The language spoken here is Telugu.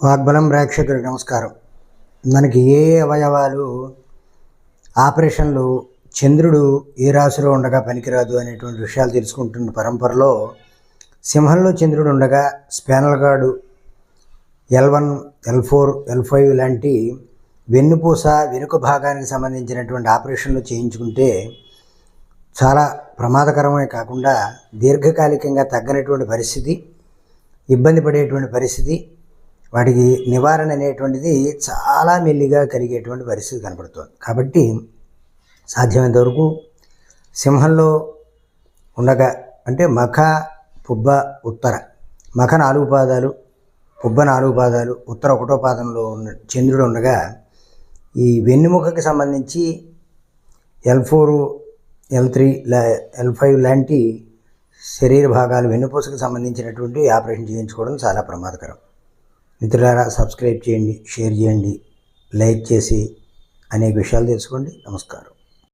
వాగ్బలం ప్రేక్షకులకు నమస్కారం. మనకి ఏ అవయవాలు ఆపరేషన్లు చంద్రుడు ఏ రాశిలో ఉండగా పనికిరాదు అనేటువంటి విషయాలు తెలుసుకుంటున్న పరంపరలో సింహంలో చంద్రుడు ఉండగా spinal cord L one L four L five లాంటి వెన్నుపూస వెనుక భాగానికి సంబంధించినటువంటి ఆపరేషన్లు చేయించుకుంటే చాలా ప్రమాదకరమే కాకుండా దీర్ఘకాలికంగా తగ్గనటువంటి పరిస్థితి ఇబ్బంది పడేటువంటి పరిస్థితి వాటికి నివారణ అనేటువంటిది చాలా మెల్లిగా కలిగేటువంటి పరిస్థితి కనపడుతుంది. కాబట్టి సాధ్యమైనంత వరకు సింహంలో ఉండగా అంటే మఖ పుబ్బ ఉత్తర. మఖ నాలుగు పాదాలు పుబ్బ నాలుగు పాదాలు ఉత్తర ఒకటో పాదంలో ఉన్న చంద్రుడు ఉండగా ఈ వెన్నుముకకి సంబంధించి L four L three L five లాంటి శరీర భాగాలు వెన్నుపూసకు సంబంధించినటువంటి ఆపరేషన్ చేయించుకోవడం చాలా ప్రమాదకరం. మిత్రులారా సబ్స్క్రైబ్ చేయండి షేర్ చేయండి లైక్ చేసి అనేక విషయాలు తెలుసుకోండి. నమస్కారం.